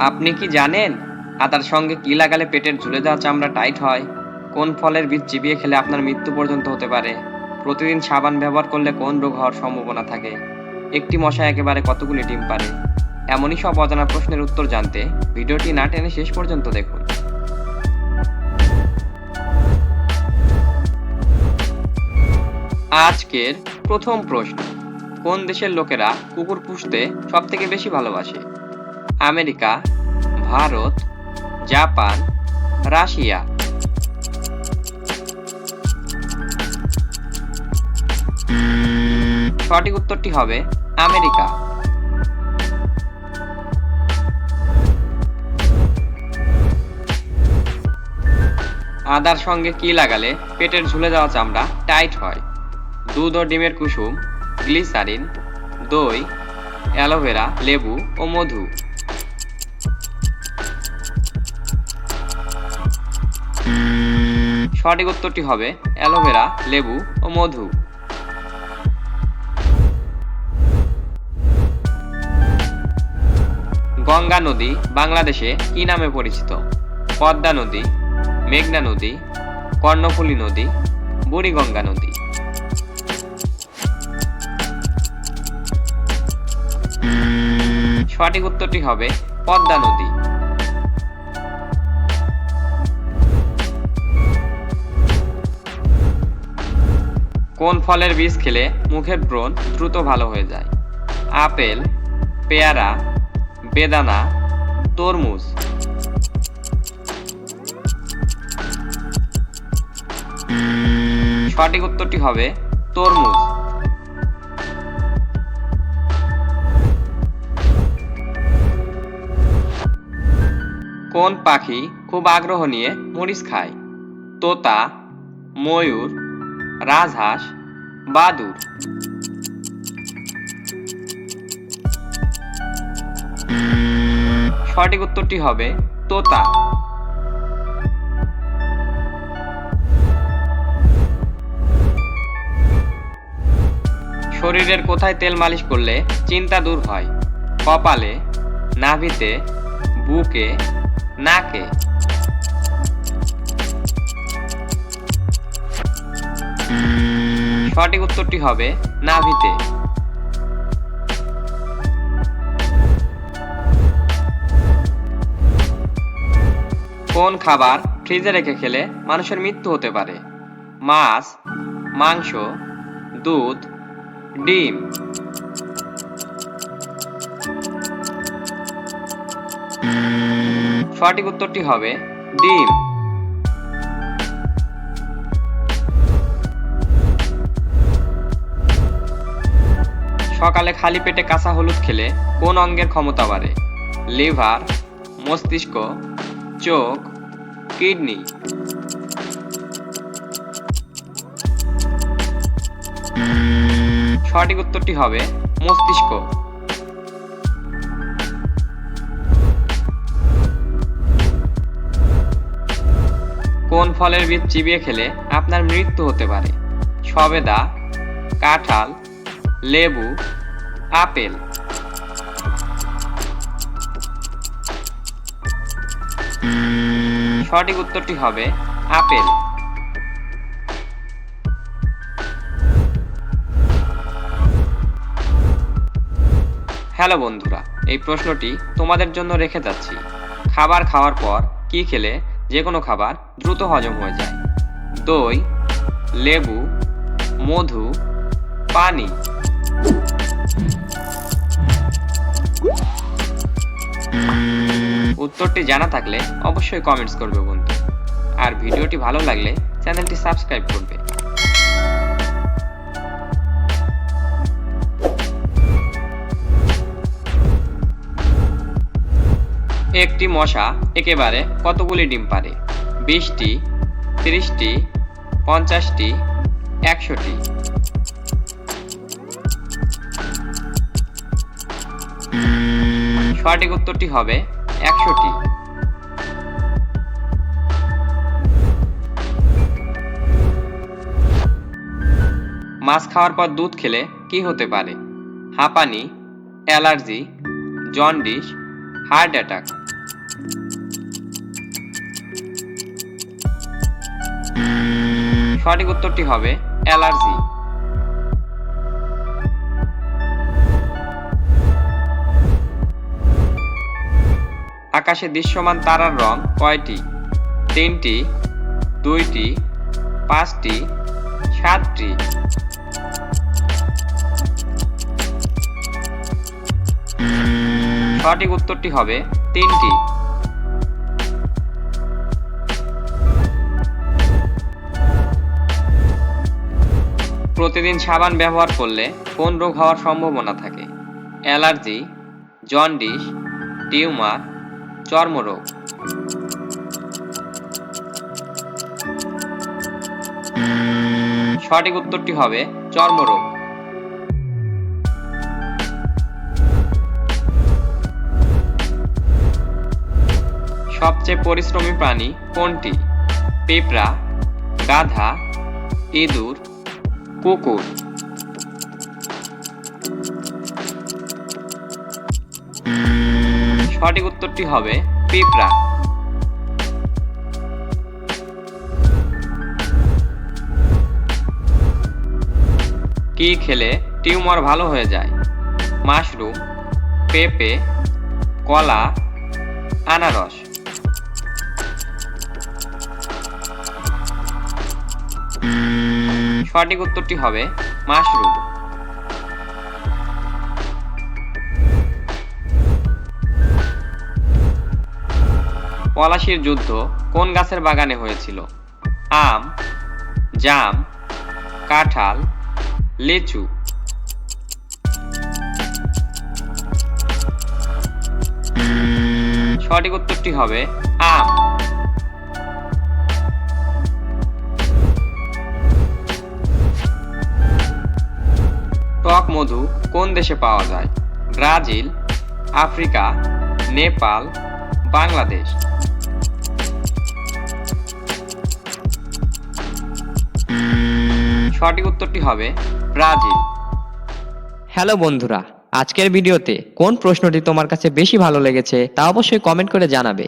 আপনি কি জানেন আদার সঙ্গে কি লাগালে পেটের ঝুলে যাওয়া চামড়া টাইট হয়? কোন ফলের বীজ চিবিয়ে খেলে আপনার মৃত্যু পর্যন্ত হতে পারে? প্রতিদিন সাবান ব্যবহার করলে কোন রোগ হওয়ার সম্ভাবনা থাকে? একটি মশা একেবারে কতগুলি ডিম পারে? এমনই সব অজানা প্রশ্নের উত্তর জানতে ভিডিওটি না টেনে শেষ পর্যন্ত দেখুন। আজকের প্রথম প্রশ্ন, কোন দেশের লোকেরা কুকুর পুষতে সব থেকে বেশি ভালোবাসে? America, Bharat, Japan, Russia. সঠিক উত্তরটি হবে আমেরিকা। আদার সঙ্গে কি লাগালে পেটের ঝুলে যাওয়া চামড়া টাইট হয়? দুধ ও ডিমের কুসুম, গ্লিসারিন, দই, অ্যালোভেরা, লেবু ও মধু। সঠিক উত্তরটি হবে অ্যালোভেরা, লেবু ও মধু। গঙ্গা নদী বাংলাদেশে কি নামে পরিচিত? পদ্মা নদী, মেঘনা নদী, কর্ণফুলী নদী, বুড়িগঙ্গা নদী। সঠিক উত্তরটি হবে পদ্মা নদী। কোন ফলের বীজ খেলে মুখের ব্রণ দ্রুত ভালো হয়ে যায়? আপেল, পেয়ারা, বেদানা, তরমুজ। সঠিক উত্তরটি হবে তরমুজ। কোন পাখি খুব আগ্রহ নিয়ে মরিচ খায়? তোতা, ময়ূর রাজহাঁস বাদুর সঠিক উত্তরটি হবে তোতা। শরীরের কোথায় তেল মালিশ করলে চিন্তা দূর হয়? কপালে, নাভিতে, বুকে, নাকে। সঠিক উত্তরটি হবে নাভিতে। কোন খাবার ফ্রিজে রেখে খেলে মানুষের মৃত্যু হতে পারে? মাছ, মাংস, দুধ, ডিম। সঠিক উত্তরটি হবে ডিম। সকালে খালি পেটে কাঁচা হলুদ খেলে কোন অঙ্গের ক্ষমতা বাড়ে? লিভার, মস্তিষ্ক, চোখ, কিডনি। সঠিক উত্তরটি হবে মস্তিষ্ক। কোন ফলের বীজ চিবিয়ে খেলে আপনার মৃত্যু হতে পারে? সবেদা, কাঁঠাল, লেবু আপেল। সঠিক উত্তরটি হবে আপেল। হ্যালো বন্ধুরা, এই প্রশ্নটি তোমাদের জন্য রেখে যাচ্ছি। খাবার খাওয়ার পর কি খেলে যে কোনো খাবার দ্রুত হজম হয়ে যায়? দই, লেবু, মধু, পানি। উত্তরটি জানা থাকলে অবশ্যই কমেন্টস করবে বন্ধু। আর ভিডিওটি ভালো লাগলে চ্যানেলটি সাবস্ক্রাইব করবে। একটি মশা একেবারে কতগুলি ডিম পারে বিশটি, তিরিশটি, পঞ্চাশটি, একশোটি। সঠিক উত্তরটি হবে একশোটি। মাছ খাওয়ার পর দুধ খেলে কি হতে পারে? হাঁপানি, অ্যালার্জি, জন্ডিস, হার্ট অ্যাটাক। সঠিক উত্তরটি হবে অ্যালার্জি। আকাশে দৃশ্যমান তারার রং কয়টি? তিনটি, দুইটি, পাঁচটি, সাতটি? সঠিক উত্তরটি হবে তিনটি। প্রতিদিন সাবান ব্যবহার করলে কোন রোগ হওয়ার সম্ভাবনা থাকে? অ্যালার্জি, জন্ডিস, টিউমার চর্মরোগ সঠিক উত্তরটি হবে চর্মরোগ সবচেয়ে পরিশ্রমী প্রাণী কোনটি? পেঁপড়া গাধা ইঁদুর কুকুর। সঠিক উত্তরটি হবে পিঁপড়া। কি খেলে টিউমার ভালো হয়ে যায়? মাশরুম, পেঁপে, কলা, আনারস। সঠিক উত্তরটি হবে মাশরুম। পলাশির যুদ্ধ কোন গাছের বাগানে হয়েছিল? আম, জাম, কাঁঠাল, লিচু। সঠিক উত্তরটি হবে আম। টক মধু কোন দেশে পাওয়া যায়? Brazil, Africa, Nepal, Bangladesh. সঠিক উত্তরটি হবে ব্রাজিল। হ্যালো বন্ধুরা, আজকের ভিডিওতে কোন প্রশ্নটি তোমার কাছে বেশি ভালো লেগেছে তা অবশ্যই কমেন্ট করে জানাবে।